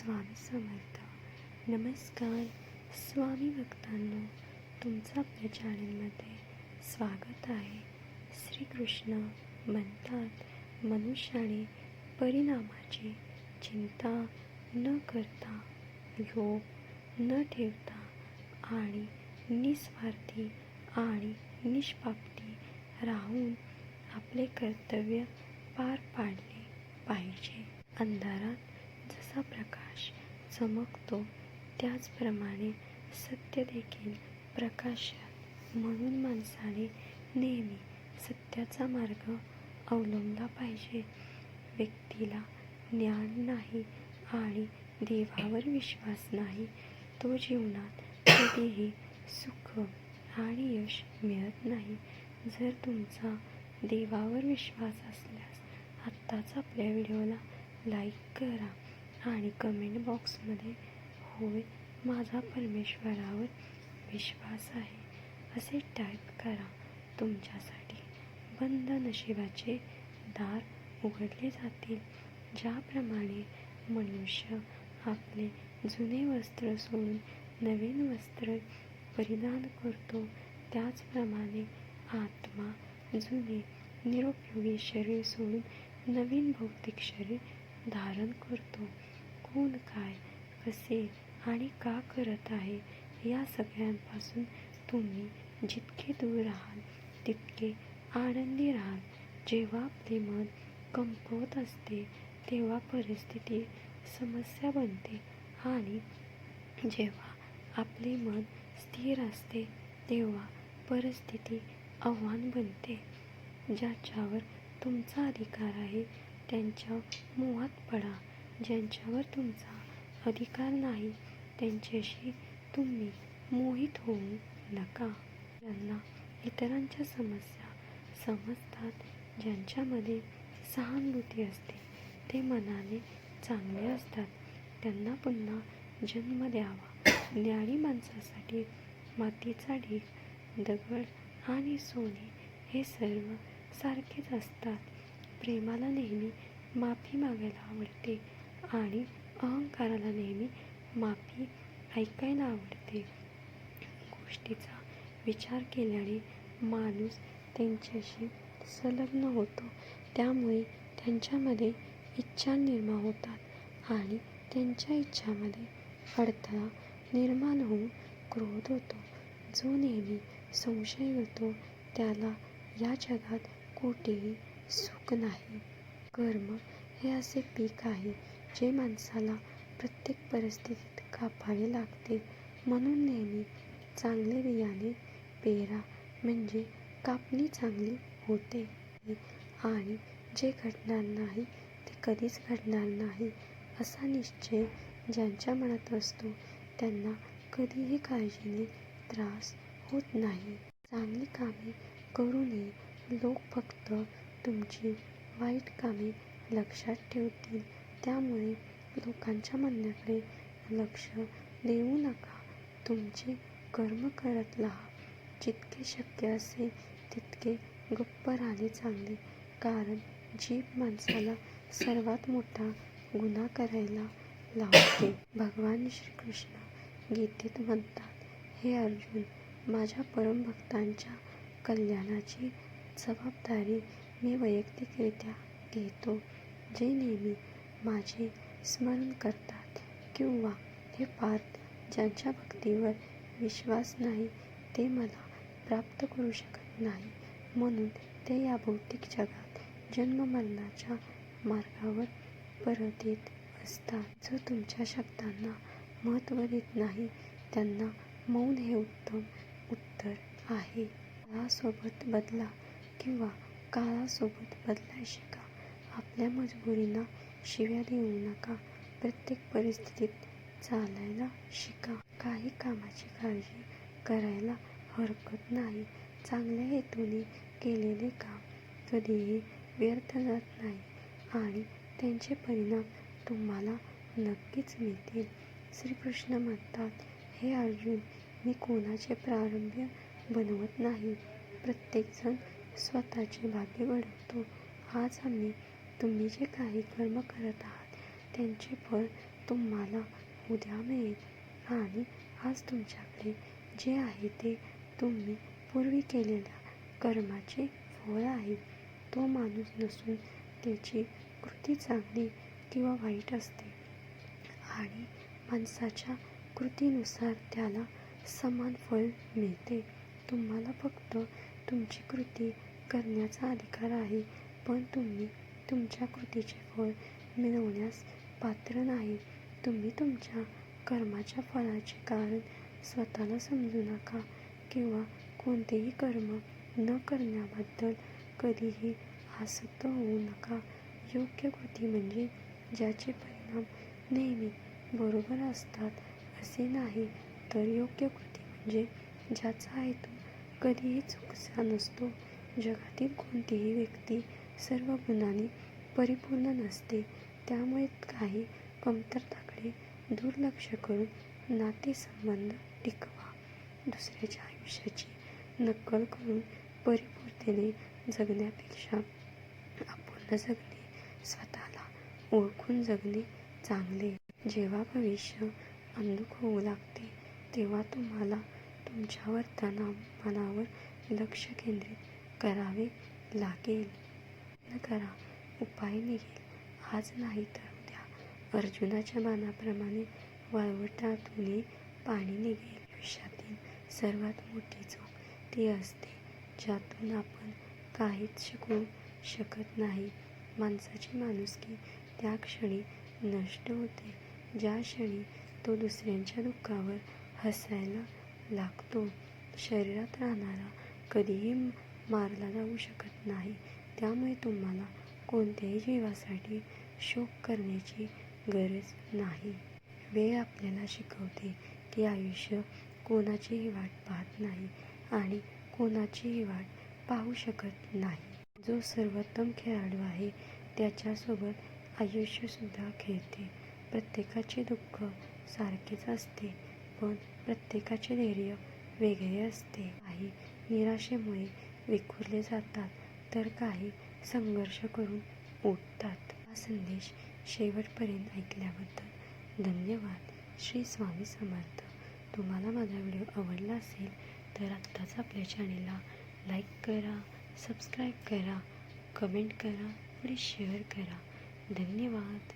स्वामी समर्थ. नमस्कार. स्वामी भक्तांनो तुमचं आपल्या चॅनलमध्ये स्वागत आहे. श्रीकृष्ण म्हणतात मनुष्याने परिणामाची चिंता न करता योग न ठेवता आणि निस्वार्थी आणि निष्पाप्ती राहून आपले कर्तव्य पार पाडले पाहिजे. अंधारात जसा प्रकाश चमकतो त्याचप्रमाणे सत्य देखील प्रकाशात. म्हणून माणसाने नेहमी सत्याचा मार्ग अवलंबला पाहिजे. व्यक्तीला ज्ञान नाही आणि देवावर विश्वास नाही तो जीवनात कधीही सुख आणि यश मिळत नाही. जर तुमचा देवावर विश्वास असल्यास आत्ताच आपल्या व्हिडिओला लाईक करा. आणि कमेंट बॉक्समध्ये होय माझा परमेश्वरावर विश्वास आहे. असे टाईप करा तुमच्यासाठी. बंद नशिबाचे दार उघडले जातील ज्याप्रमाणे मनुष्य आपले जुने वस्त्र सोडून नवीन वस्त्र परिधान करतो त्याचप्रमाणे आत्मा जुने निरुपयोगी शरीर सोडून नवीन भौतिक शरीर धारण करतो. कोण काय कसे आणि का करत आहे या सगळ्यांपासून तुम्ही जितके दूर राहाल तितके आनंदी राहाल. जेव्हा आपले मन कंपवत असते तेव्हा परिस्थिती समस्या बनते आणि जेव्हा आपले मन स्थिर असते तेव्हा परिस्थिती आव्हान बनते. ज्याच्यावर तुमचा अधिकार आहे त्यांच्या मोहात पडा. ज्यांच्यावर तुमचा अधिकार नाही त्यांच्याशी तुम्ही मोहित होऊ नका. ज्यांना इतरांच्या समस्या समजतात ज्यांच्यामध्ये सहानुभूती असते ते मनाने चांगले असतात. त्यांना पुन्हा जन्म द्यावा. ज्ञानी माणसासाठी मातीचा ढीग दगड आणि सोने हे सर्व सारखेच असतात. प्रेमाला नेहमी माफी मागायला आवडते. आणि अहंकाराला नेहमी माफी ऐकायला आवडते. गोष्टीचा विचार केल्याने माणूस त्यांच्याशी संलग्न होतो. त्यामुळे त्यांच्यामध्ये इच्छा निर्माण होतात आणि त्यांच्या इच्छामध्ये अडथळा निर्माण होऊन क्रोध होतो. जो नेहमी संशय होतो त्याला या जगात कोठेही सुख नाही. कर्म हे असे पीक आहे जे माणसाला प्रत्येक परिस्थितीत कापावे लागते म्हणून नेहमी चांगले बियाणे पेरा म्हणजे कापणी चांगली होते. आणि जे घडणार नाही ते कधीच घडणार नाही असा निश्चय ज्यांच्या मनात असतो त्यांना कधीही काळजीने त्रास होत नाही. चांगली कामे करूनही लोक फक्त तुमची वाईट कामे लक्षात ठेवतील. त्यामुळे लोकांच्या म्हणण्याकडे लक्ष देऊ नका. तुमचे कर्म करत राहा. जितके शक्य असेल तितके गप्प राहणे चांगले. कारण जीभ माणसाला सर्वात मोठा गुन्हा करायला लावते. भगवान श्रीकृष्ण गीतेत म्हणतात हे अर्जुन माझ्या परमभक्तांच्या कल्याणाची जबाबदारी मी वैयक्तिकरित्या घेतो. जे नेहमी माझे स्मरण करतात किंवा हे पार्थ ज्यांच्या भक्तीवर विश्वास नाही ते मला प्राप्त करू शकत नाही. म्हणून ते या भौतिक जगात जन्ममरणाच्या मार्गावर परत येत असतात. जो तुमच्या शब्दांना महत्त्व देत नाही त्यांना मौन हे उत्तम उत्तर आहे. काळासोबत बदला किंवा काळासोबत बदलाय शिका. आपल्या मजबुरींना शिव्या देऊ नका. प्रत्येक परिस्थितीत चालायला शिका. काही कामाची काळजी करायला हरकत नाही. चांगल्या हेतूने केलेले काम कधीही व्यर्थ जात नाही आणि त्यांचे परिणाम तुम्हाला नक्कीच मिळतील. श्रीकृष्ण म्हणतात हे अर्जुन मी कोणाचे प्रारंभ्य बनवत नाही. प्रत्येकजण स्वतःचे भाग्य घडवतो. आज आम्ही तुम्ही जे काही कर्म करत आहात त्यांचे फळ तुम्हाला उद्या मिळेल. आणि आज तुमच्याकडे जे आहे ते तुम्ही पूर्वी केलेल्या कर्माचे फळ आहे. तो माणूस नसून त्याची कृती चांगली किंवा वाईट असते. आणि माणसाच्या कृतीनुसार त्याला समान फळ मिळते. तुम्हाला फक्त तुमची कृती करण्याचा अधिकार आहे पण तुम्ही तुमच्या कृतीचे फळ मिळवण्यास पात्र नाही. तुम्ही तुमच्या कर्माच्या फळाचे कारण स्वतःला समजू नका किंवा कोणतेही कर्म न करण्याबद्दल कधीही आसक्त होऊ नका. योग्य कृती म्हणजे ज्याचे परिणाम नेहमी बरोबर असतात असे नाही तर योग्य कृती म्हणजे ज्याचा हेतू कधीही चुकीचा नसतो. जगातील कोणतीही व्यक्ती सर्व गुणांनी परिपूर्ण नसते. त्यामुळे काही कमतरताकडे दुर्लक्ष करून नातेसंबंध टिकवा. दुसऱ्याच्या आयुष्याची नक्कल करून परिपूर्तेने जगण्यापेक्षा अपूर्ण जगणे स्वतःला ओळखून जगणे चांगले. जेव्हा भविष्य अंधुक होऊ लागते तेव्हा तुम्हाला तुमच्यावर तणाव मनावर लक्ष केंद्रित करावे लागेल. प्रयत्न करा. उपाय निघेल. आज नाही तर उद्या अर्जुनाच्या मानाप्रमाणे वाळवटातूनही पाणी निघेल. आयुष्यातील सर्वात मोठी चूक ती असते ज्यातून आपण काहीच शिकू शकत नाही. माणसाची माणुसकी त्या क्षणी नष्ट होते. ज्या क्षणी तो दुसऱ्यांच्या दुःखावर हसायला लागतो. शरीरात राहणारा कधीही मारला जाऊ शकत नाही. त्यामुळे तुम्हाला कोणत्याही जीवासाठी शोक करण्याची गरज नाही. वेळ आपल्याला शिकवते की आयुष्य कोणाचीही वाट पाहत नाही आणि कोणाचीही वाट पाहू शकत नाही. जो सर्वोत्तम खेळाडू आहे त्याच्यासोबत आयुष्यसुद्धा खेळते. प्रत्येकाचे दुःख सारखेच असते पण प्रत्येकाचे धैर्य वेगळे असते. काही निराशेमुळे विखुरले जातात तर काही संघर्ष करून उठतात हा संदेश शेवटपर्यंत ऐकल्याबद्दल धन्यवाद. श्री स्वामी समर्थ. तुम्हाला माझा व्हिडिओ आवडला असेल तर आत्ताच आपल्या चॅनेलला लाईक करा सबस्क्राईब करा कमेंट करा आणि शेअर करा. धन्यवाद.